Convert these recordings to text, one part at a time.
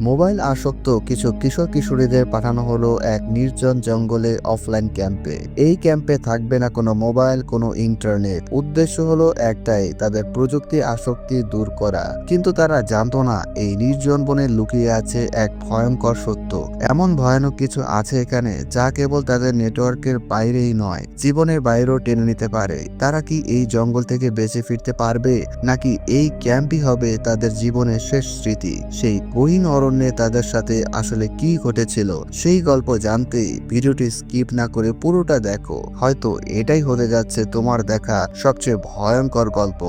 Mobile আসক্ত কিছু কিশোর কিশোরীদের পাঠানো হলো এক নির্জন জঙ্গলে অফলাইন ক্যাম্পে এই ক্যাম্পে থাকবে না কোনো মোবাইল, কোনো ইন্টারনেট উদ্দেশ্য হলো একটাই, তাদের প্রযুক্তি আসক্তি দূর করা। কিন্তু তারা জানতো না, এই নির্জন বনে লুকিয়ে আছে এক ভয়ঙ্কর সত্য। এমন ভয়ানক কিছু আছে এখানে, যা কেবল তাদের নেটওয়ার্কের বাইরেই নয়, জীবনের বাইরেও টেনে নিতে পারে। তারা কি এই জঙ্গল থেকে বেঁচে ফিরতে পারবে? নাকি এই ক্যাম্পই হবে তাদের জীবনের শেষ স্মৃতি? সেই কহিন গহীন অরণ্যে তাদের সাথে আসলে কি ঘটেছিল সেই গল্প জানতে ভিডিওটি স্কিপ না করে পুরোটা দেখো। হয়তো এটাই হতে যাচ্ছে তোমার দেখা সবচেয়ে ভয়ঙ্কর গল্প।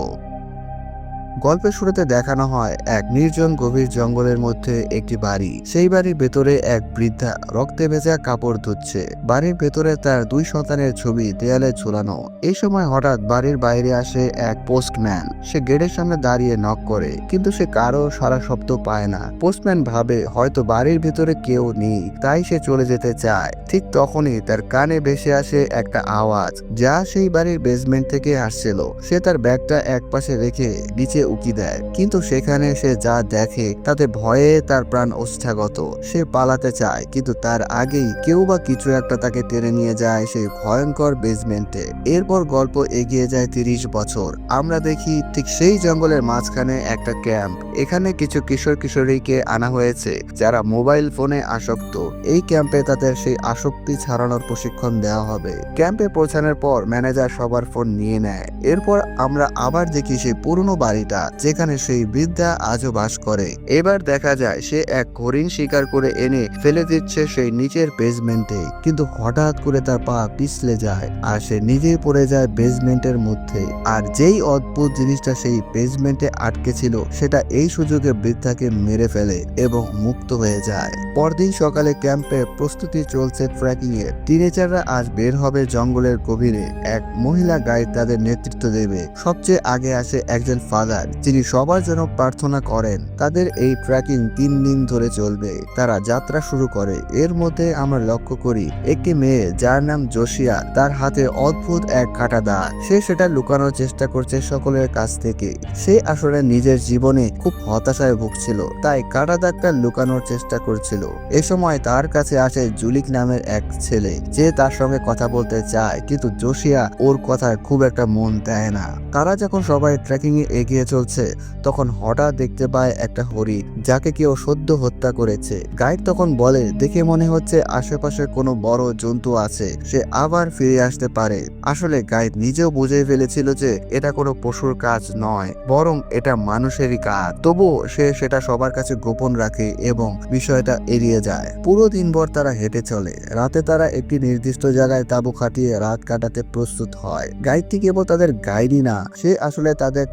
গল্পের শুরুতে দেখানো হয় এক নির্জন গভীর জঙ্গলের মধ্যে একটি বাড়ি। সেই বাড়ির ভেতরে এক বৃদ্ধা রক্তে ভেজা কাপড় ধুচ্ছে। বাড়ির ভেতরে তার দুই সন্তানের ছবি দেয়ালে ঝুলানো। এই সময় হঠাৎ বাড়ির বাইরে আসে এক পোস্টম্যান। সে গেটের সামনে দাঁড়িয়ে নক করে, কিন্তু সে কারও সারা শব্দ পায় না। পোস্টম্যান ভাবে, হয়তো বাড়ির ভেতরে কেউ নেই, তাই সে চলে যেতে চায়। ঠিক তখনই তার কানে ভেসে আসে একটা আওয়াজ, যা সেই বাড়ির বেসমেন্ট থেকে আসছিল। সে তার ব্যাগটা একপাশে রেখে নিচে উকি দেয়। কিন্তু সেখানে সে যা দেখে, তাতে ভয়ে তার প্রাণ ওষ্ঠাগত। সে পালাতে চায়, কিন্তু তার আগেই কেউ বা কিছু একটা তাকে টেনে নিয়ে যায় সেই ভয়ঙ্কর বেসমেন্টে। এরপর গল্প এগিয়ে যায় তিরিশ বছর। আমরা দেখি ঠিক সেই জঙ্গলের মাঝখানে একটা ক্যাম্প। এখানে কিছু কিশোর কিশোরীকে আনা হয়েছে, যারা মোবাইল ফোনে আসক্ত। এই ক্যাম্পে তাদের সেই আসক্তি ছাড়ানোর প্রশিক্ষণ দেওয়া হবে। ক্যাম্পে পৌঁছানোর পর ম্যানেজার সবার ফোন নিয়ে নেয়। এরপর আমরা আবার দেখি সেই পুরনো বাড়িটা। যেখানে সেই বৃদ্ধা আজও বাস করে। এবার দেখা যায় সে এক হরিণ শিকার করে এনে ফেলে দিচ্ছে সেই নিচের বেসমেন্টে কিন্তু হঠাৎ করে তার পা পিছলে যায় আর সে নিজেই পড়ে যায় বেসমেন্টের মধ্যে। আর যেই অদ্ভুত জিনিসটা সেই বেসমেন্টে আটকে ছিল, সেটা এই সুযোগে বৃদ্ধাকে মেরে ফেলে এবং মুক্ত হয়ে যায়। পরদিন সকালে ক্যাম্পে প্রস্তুতি চলছে ট্রেকিং এর টিনেজাররা আজ বের হবে জঙ্গলের গভীরে। এক মহিলা গাইড তাদের নেতৃত্ব দেবে। সবচেয়ে আগে আসে একজন ফাদার যিনি সবার জন্য প্রার্থনা করেন, তাদের এই ট্রেকিং তিন দিন ধরে চলবে। তারা যাত্রা শুরু করে। এর মধ্যে আমরা লক্ষ্য করি, একটি মেয়ে যার নাম জোশিয়া, তার হাতে অদ্ভুত এক কাটা দাগ। সে সেটা লুকানোর চেষ্টা করছে সকলের কাছ থেকে। সে আসলে নিজের জীবনে খুব হতাশায় ভুগছিল, তাই কাটা দাগটা লুকানোর চেষ্টা করছিল। এ সময় তার কাছে আসে জুলিক নামের এক ছেলে। যে তার সঙ্গে কথা বলতে চায়, কিন্তু জোশিয়া ওর কথায় খুব একটা মন দেয় না। তারা যখন সবাই ট্রেকিং এ এগিয়ে চলছে। তখন হঠাৎ দেখতে পায় একটা হরিণ, যাকে কেউ সদ্য হত্যা করেছে। গাইড তখন বলে, দেখে মনে হচ্ছে আশেপাশে কোনো বড় জন্তু আছে। সে আবার ফিরে আসতে পারে। আসলে গাইড নিজেও বুঝে ফেলেছিল যে এটা কোনো পশুর কাজ নয়, বরং এটা মানুষেরই কাজ। তবুও সে সেটা সবার কাছে গোপন রাখে এবং বিষয়টা এড়িয়ে যায়। পুরো দিনভর তারা হেঁটে চলে। রাতে তারা একটি নির্দিষ্ট জায়গায় তাঁবু খাটিয়ে রাত কাটাতে প্রস্তুত হয়। গাইডটি কেবল তাদের গাইডই না, সে আসলে তাদের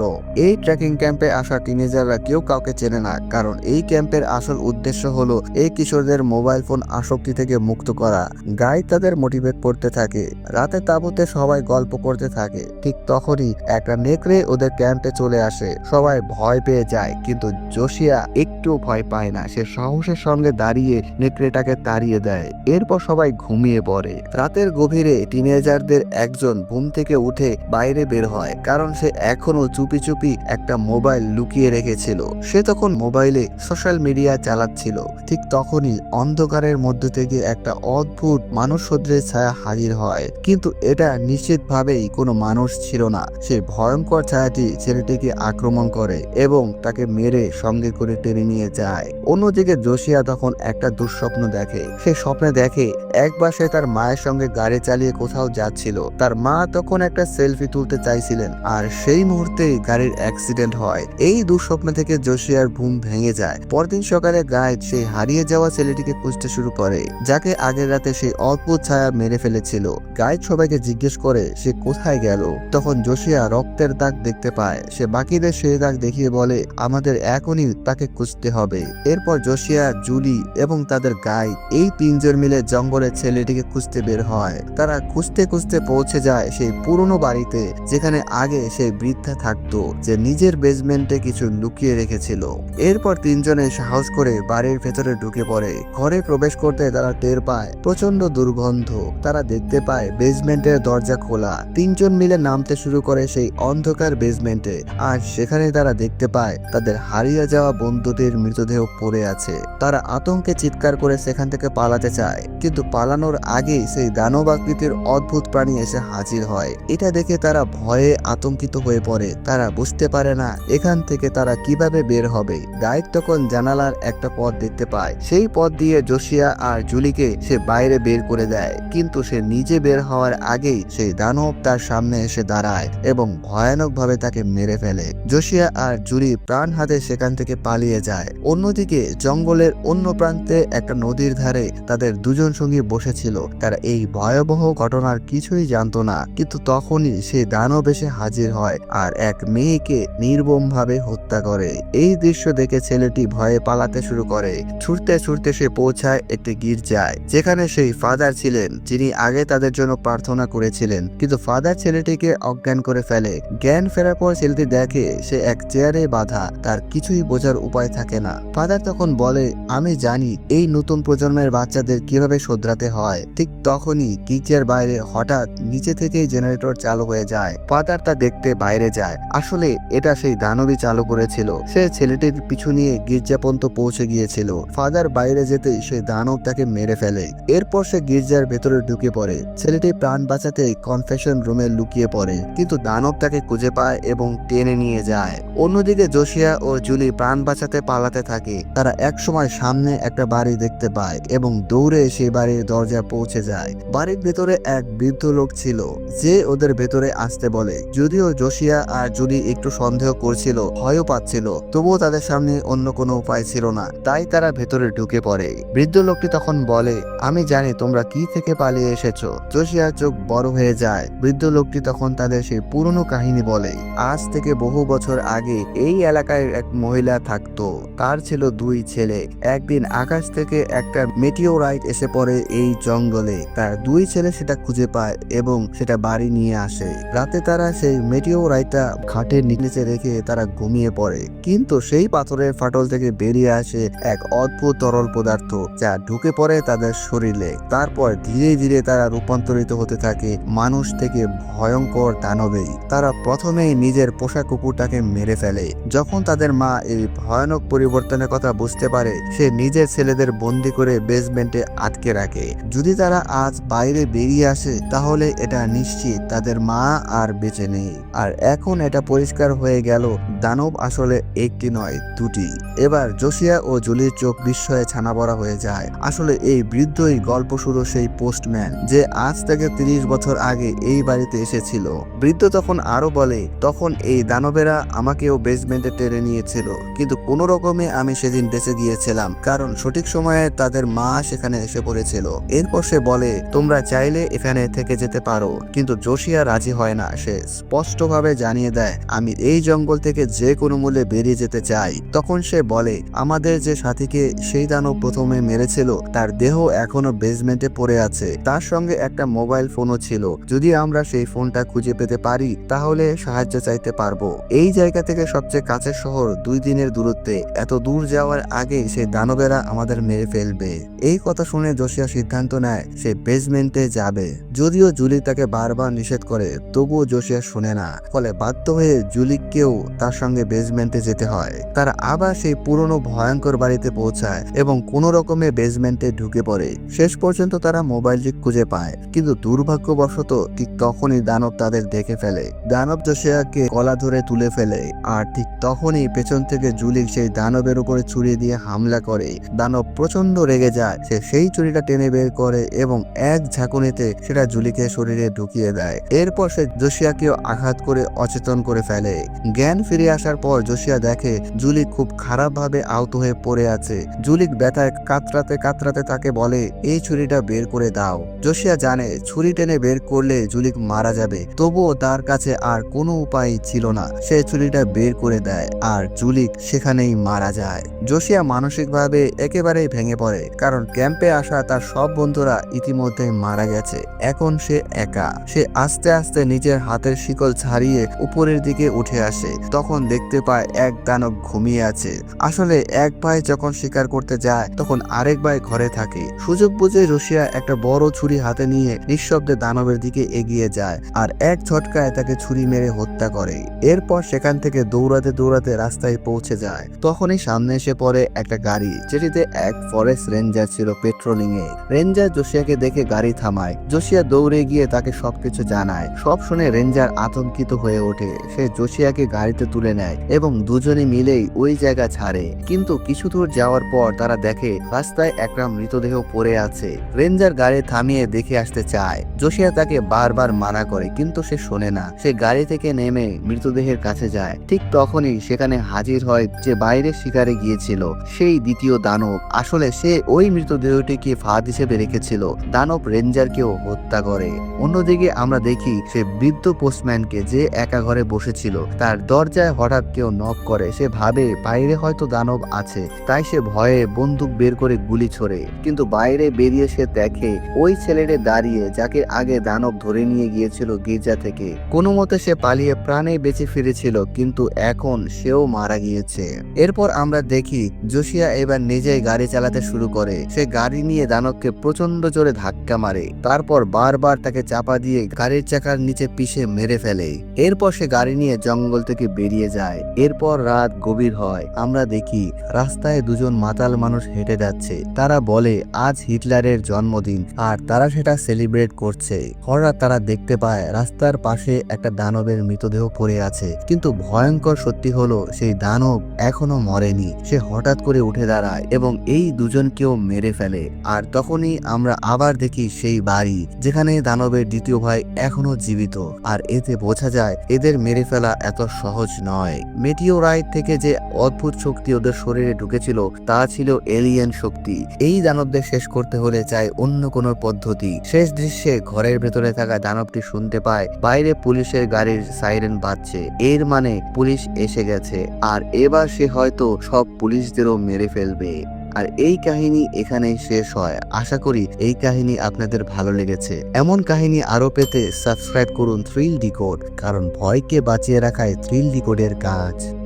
কাউন্সিলরও এই ট্রেকিং ক্যাম্পে আসা টিনেজাররা কেউ কাউকে চেনে না। কারণ এই ক্যাম্পের আসল উদ্দেশ্য হলো এই কিশোরদের মোবাইল ফোন আসক্তি থেকে মুক্ত করা। গাইড তাদের মোটিভেট করতে থাকে। রাতে তাঁবুতে সবাই গল্প করতে থাকে। ঠিক তখনই একটা নেকড়ে ওদের ক্যাম্পে চলে আসে। সবাই ভয় পেয়ে যায়। কিন্তু জোশিয়া একটু ভয় পায় না। সে সাহসের সঙ্গে দাঁড়িয়ে নেকড়েটাকে তাড়িয়ে দেয়। এরপর সবাই ঘুমিয়ে পড়ে। রাতের গভীরে টিনেজারদের একজন ঘুম থেকে উঠে বাইরে বের হয়। কারণ সে এখনও চুপি চুপি চুপি একটা মোবাইল লুকিয়ে রেখেছিল। সে তখন মোবাইলে সোশ্যাল মিডিয়া চালাচ্ছিল। ঠিক তখনই অন্ধকারের মধ্যে থেকে একটা অদ্ভুত মানুষ সদৃশ ছায়া হাজির হয়। কিন্তু এটা নিশ্চিতভাবেই কোনো মানুষ ছিল না। সে ভয়ঙ্কর ছায়াটি ছেলেটিকে আক্রমণ করে এবং তাকে মেরে সঙ্গে করে টেনে নিয়ে যায়। অন্যদিকে জোশিয়া তখন একটা দুঃস্বপ্ন দেখে। সে স্বপ্নে দেখে একবার সে তার মায়ের সঙ্গে গাড়ি চালিয়ে কোথাও যাচ্ছিল। তার মা তখন একটা সেলফি তুলতে চাইছিলেন। আর সেই মুহূর্তেই গাড়ির অ্যাক্সিডেন্ট হয়। এই দুঃস্বপ্ন থেকে জোশিয়ার ঘুম ভেঙে যায়। পরদিন সকালে গাইড সেই হারিয়ে যাওয়া ছেলেটিকে খুঁজতে শুরু করে, যাকে আগের রাতে সেই অদ্ভুত ছায়া মেরে ফেলেছিল। গাইড সবাইকে জিজ্ঞেস করে সে কোথায় গেল। তখন জোশিয়া রক্তের দাগ দেখতে পায়। সে বাকিদের সেই দাগ দেখিয়ে বলে, আমাদের এখনই তাকে খুঁজতে হবে। এরপর জোশিয়া, জুলি এবং তাদের গাইড এই তিনজন মিলে জঙ্গলের ছেলেটিকে খুঁজতে বের হয়। তারা খুঁজতে খুঁজতে পৌঁছে যায় সেই পুরনো বাড়িতে, যেখানে আগে সেই বৃদ্ধা থাকতো। যে নিজের বেসমেন্টে কিছু লুকিয়ে রেখেছিল। এরপর তিনজনে সাহস করে বাড়ির ভেতরে ঢুকে পড়ে। ঘরে প্রবেশ করতে তারা টের পায় প্রচণ্ড দুর্গন্ধ। তারা দেখতে পায় বেসমেন্টের দরজা খোলা। তিনজন মিলে নামতে শুরু করে সেই অন্ধকার বেসমেন্টে আর সেখানে তারা দেখতে দেখতে পায়, তাদের হারিয়ে যাওয়া বন্ধুদের মৃতদেহ পড়ে আছে। তারা আতঙ্কে চিৎকার করে সেখান থেকে পালাতে চায়। কিন্তু পালানোর আগেই সেই দানব আকৃতির অদ্ভুত প্রাণী এসে হাজির হয়। এটা দেখে তারা ভয়ে আতঙ্কিত হয়ে পড়ে। তারা বুঝতে পারে না এখান থেকে তারা কীভাবে বের হবে। গাইড তখন জানালার একটা পথ দেখতে পায়। সেই পথ দিয়ে জোশিয়া আর জুলিকে সে বাইরে বের করে দেয়। কিন্তু সে নিজে বের হওয়ার আগেই সেই দানব তার সামনে এসে দাঁড়ায় এবং ভয়ানকভাবে তাকে মেরে ফেলে। জোশিয়া আর জুলি প্রাণ হাতে সেখান থেকে পালিয়ে যায়। অন্যদিকে জঙ্গলের অন্য প্রান্তে একটা নদীর ধারে তাদের দুজন সঙ্গী বসেছিল। তারা এই ভয়াবহ ঘটনার কিছুই জানতো না। কিন্তু তখনই সে দানব এসে হাজির হয় আর এক মেয়েকে নির্মমভাবে হত্যা করে। এই দৃশ্য দেখে ছেলেটি ভয়ে পালাতে শুরু করে। ছুটতে ছুটতে সে পৌঁছায় একটি গির্জায়, যেখানে সেই ফাদার ছিলেন, যিনি আগে তাদের জন্য প্রার্থনা করেছিলেন। কিন্তু ফাদার ছেলেটিকে অজ্ঞান করে ফেলে। জ্ঞান ফেরার পর ছেলেটি দেখে সে এক চেয়ারে বাধা, তার কিছুই বোঝার উপায় থাকে না। ফাদার তখন বলে, আমি জানি, এই নতুন প্রজন্মের বাচ্চাদের কীভাবে শোধরাতে হয়? ঠিক তখনই গির্জার বাইরে হঠাৎ নিচে থেকেই জেনারেটর চালু হয়ে যায়। ফাদার তা দেখতে বাইরে যায়। আসলে এটা সেই দানবী চালু করেছিল। সে ছেলেটির পিছু নিয়ে গির্জা পর্যন্ত পৌঁছে গিয়েছিল। ফাদার বাইরে যেতেই সেই দানব তাকে মেরে ফেলে। এরপর সে গির্জার ভেতরে ঢুকে পড়ে। ছেলেটি প্রাণ বাঁচাতে কনফেশন রুমে লুকিয়ে পড়ে। কিন্তু দানব তাকে খুঁজে পায় এবং টেনে নিয়ে যায়। অন্যদিকে জোশিয়া ও জুলি প্রাণ বাঁচাতে পালাতে থাকে। তারা একসময় সামনে একটা বাড়ি দেখতে পায় এবং দৌড়ে সেই বাড়ির দরজা পৌঁছে যায়। বাড়ির ভেতরে এক বৃদ্ধ লোক ছিল, যে ওদের ভেতরে আসতে বলে। যদিও জোশিয়া আর জুলি একটু সন্দেহ করছিল, ভয়ও পাচ্ছিল। তবুও তাদের সামনে অন্য কোনো উপায় ছিল না। তাই তারা ভেতরে ঢুকে পড়ে। বৃদ্ধ লোকটি তখন বলে, আমি জানি তোমরা কি থেকে পালিয়ে এসেছ। জোশিয়ার চোখ বড় হয়ে যায় বৃদ্ধ লোকটি তখন তাদের সেই পুরনো কাহিনী বলে, আজ থেকে বহু বছর আগে এই এলাকায় এক মহিলা থাকতো। তার ছিল দুই ছেলে। একদিন আকাশ থেকে একটা মেটিওরাইট এসে পড়ে এই জঙ্গলে। তার দুই ছেলে সেটা খুঁজে পায় এবং সেটা বাড়ি নিয়ে আসে। রাতে তারা সেই মেটিওরাইটটা খাটের নিচে রেখে তারা ঘুমিয়ে পড়ে। কিন্তু সেই পাথরের ফাটল থেকে বেরিয়ে আসে এক অদ্ভুত তরল পদার্থ, যা ঢুকে পড়ে তাদের শরীরে। তারপর ধীরে ধীরে তারা রূপান্তরিত হতে থাকে মানুষ থেকে ভয়ঙ্কর দানবে তারা প্রথমেই নিজের পোষা কুকুরটাকে মেরে ফেলে। যখন তাদের মা এই ভয়ানক পরিবর্তনের কথা বুঝতে পারে, সে নিজের ছেলেদের বন্দি করে বেসমেন্টে আটকে রাখে। যদি তারা আজ বাইরে বেরিয়ে আসে, তাহলে এটা নিশ্চিত তাদের মা আর বেঁচে নেই। আর এখন এটা পরিষ্কার হয়ে গেল। দানব আসলে একটি নয়, দুটি। এবার জোশিয়া ও জুলির চোখ বিস্ময়ে ছানা বড়া হয়ে যায়। আসলে এই বৃদ্ধই গল্প শুরু সেই পোস্টম্যান, যে আজ থেকে তিরিশ বছর আগে এই বাড়িতে এসেছিল। বৃদ্ধ তখন আরও বলে, তখন এই দানবেরা আমাকেও বেসমেন্টে টেনে নিয়েছিল, কিন্তু কোনো রকমে আমি সেদিন বেঁচে গিয়েছিলাম, কারণ সঠিক সময়ে তাদের মা সেখানে এসে পড়েছিল। এরপর সে বলে, তোমরা চাইলে এখানে থেকে যেতে পারো, কিন্তু জোশিয়া রাজি হয় না। সে স্পষ্টভাবে জানিয়ে দেয় আমি এই জঙ্গল থেকে যে কোনো মূল্যে বেরিয়ে যেতে চাই। তখন সে বলে, আমাদের যে সাথীকে সেই দানব প্রথমে মেরেছিল, তার দেহ এখনও বেসমেন্টে পড়ে আছে। তার সঙ্গে একটা মোবাইল ফোনও ছিল। যদি আমরা সেই ফোনটা খুঁজে পেতে পারি, তাহলে সাহায্য চাইতে পারব। এই জায়গা থেকে সবচেয়ে কাছের শহর দুই দিনের দূরত্বে। এত দূর যাওয়ার আগেই সেই দানবেরা আমাদের মেরে ফেলবে। এই কথা শুনে জোশিয়া সিদ্ধান্ত নেয়, সে বেসমেন্টে যাবে। যদিও জুলি তাকে বারবার নিষেধ করে, তবুও জোশিয়া শুনে না। ফলে বাধ্য হয়ে জুলিককেও তার সঙ্গে বেসমেন্টে যেতে হয়। তারা আবার সেই পুরনো ভয়ঙ্কর বাড়িতে পৌঁছায় এবং কোনো রকমে বেসমেন্টে ঢুকে পড়ে। শেষ পর্যন্ত তারা মোবাইলটি খুঁজে পায়, কিন্তু দুর্ভাগ্যবশত ঠিক তখনই দানব তাদের দেখে ফেলে। দানব জোশিয়াকে গলা ধরে তুলে ফেলে আর ঠিক তখনই পেছন থেকে জুলিক সেই দানবের উপরে ছুরি দিয়ে হামলা করে। দানব প্রচণ্ড রেগে যায়, সে সেই ছুরিটা টেনে বের করে এবং এক ঝাঁকুনিতে সেটা জুলিকে শরীরে ঢুকিয়ে দেয়। এরপর সে জোশিয়াকেও আঘাত করে অচেতন করে ফেলে। জ্ঞান ফিরে আসার পর জোশিয়া দেখে জুলিক খুব খারাপভাবে আহত হয়ে পড়ে আছে। জুলিক ব্যথায় কাতরাতে কাতরাতে তাকে বলে, এই ছুরিটা বের করে দাও। জোশিয়া জানে, ছুরি টেনে বের করলে জুলিক মারা যাবে। তবুও তার কাছে আর কোনো উপায় ছিল না। সে ছুরিটা বের করে দেয় আর জুলিক সেখানেই মারা যায়। জোশিয়া মানসিকভাবে একেবারেই ভেঙে পড়ে, কারণ ক্যাম্পে আসা তার সব বন্ধুরা ইতিমধ্যে মারা গেছে। এখন সে একা। সে আস্তে আস্তে নিজের হাতের শিকল ছাড়িয়ে উপরের দিকে উঠে আসে, তখন দেখতে পায় এক দানব ঘুমিয়ে আছে। আসলে এক ভাই যখন শিকার করতে যায়, তখন আরেক ভাই ঘরে থাকে। সুযোগ বুঝে রশিয়া একটা বড় ছুরি হাতে নিয়ে নিঃশব্দে দানবের দিকে এগিয়ে যায় আর এক ঝটকায় তাকে ছুরি মেরে হত্যা করে। এরপর সেখান থেকে দৌড়াতে দৌড়াতে রাস্তায় পৌঁছে যায়। তখনই সামনে এসে পড়ে একটা গাড়ি, যেটিতে এক ফরেস্ট রেঞ্জার ছিল পেট্রোলিং এ রেঞ্জার জোশিয়াকে দেখে গাড়ি থামায়। জোশিয়া দৌড়ে গিয়ে তাকে সবকিছু জানায়। সব শুনে রেঞ্জার আতঙ্কিত হয়ে ওঠে। সে জোশিয়াকে গাড়িতে তুলে নেয় এবং দুজনে মিলেই ওই জায়গা ছাড়ে। কিন্তু কিছু দূর যাওয়ার পর তারা দেখে রাস্তায় একটা মৃতদেহ পড়ে আছে। রেঞ্জার গাড়ি থামিয়ে দেখে আসতে চায়। জোশিয়া তাকে বারবার মানা করে, কিন্তু সে শোনে না। সে গাড়ি থেকে নেমে মৃতদেহের কাছে যায়। ঠিক তখনই সেখানে হাজির হয় যে বাইরে শিকারে গিয়েছিল, সেই দ্বিতীয় দানব। আসলে সে ওই মৃতদেহটিকে ফাঁদ হিসেবে রেখেছিল। দানব রেঞ্জারকেও হত্যা করে। অন্যদিকে আমরা দেখি সে বৃদ্ধ পোস্টম্যানকে যে একা ঘরে বসেছিল। তার দরজায় হঠাৎ কেউ নক করে। সে ভাবে, বাইরে হয়তো দানব আছে। তাই সে ভয়ে বন্দুক বের করে গুলি ছোড়ে। কিন্তু বাইরে বেরিয়ে সে দেখে, ওই ছেলেটি দাঁড়িয়ে, যাকে আগে দানব ধরে নিয়ে গিয়েছিল গির্জা থেকে। কোনো মতে সে পালিয়ে প্রাণে বেঁচে ফিরেছিল, কিন্তু এখন সেও মারা গিয়েছে। এরপর আমরা দেখি, জোশিয়া এবার নিজেই গাড়ি চালাতে শুরু করে। সে গাড়ি নিয়ে দানবকে প্রচণ্ড জোরে ধাক্কা মারে। তারপর বারবার তাকে চাপা দিয়ে গাড়ির চাকার নিচে পিষে মেরে ফেলে। এরপর সে গাড়ি নিয়ে জঙ্গল থেকে বেরিয়ে যায়। এরপর রাত গভীর হয়। আমরা দেখি রাস্তায় দুজন মাতাল মানুষ হেঁটে যাচ্ছে। তারা বলে, আজ হিটলারের জন্মদিন। আর তারা সেটা সেলিব্রেট করছে। হঠাৎ তারা দেখতে পায়, রাস্তার পাশে একটা দানবের মৃতদেহ পড়ে আছে। কিন্তু ভয়ঙ্কর সত্যি হলো, সেই দানব এখনও মরেনি। সে হঠাৎ করে উঠে দাঁড়ায় এবং এই দুজনকেও মেরে ফেলে। আর তখনই আমরা আবার দেখি সেই বাড়ি, যেখানে দানবের দ্বিতীয় ভাই এখনও জীবিত। আর এতে বোঝা যায়, এদের মেরে ফেলা এত সহজ নয়। মেটিওরাইট থেকে যে অদ্ভুত শক্তি ওদের শরীরে ঢুকেছিল, তা ছিল এলিয়েন শক্তি। এই দানবদের শেষ করতে হলে চাই অন্য কোনো পদ্ধতি। শেষ দৃশ্যে ঘরের ভেতরে থাকা দানবটি শুনতে পায়, বাইরে পুলিশের গাড়ির সাইরেন বাজছে। এর মানে পুলিশ এসে গেছে, আর এবার সে হয়তো সব পুলিশদেরও মেরে ফেলবে। আর এই কাহিনী এখানেই শেষ হয়। আশা করি এই কাহিনী আপনাদের ভালো লেগেছে। এমন কাহিনী আরও পেতে সাবস্ক্রাইব করুন থ্রিল ডিকোড কারণ ভয়কে বাঁচিয়ে রাখায় থ্রিল ডিকোডের কাজ।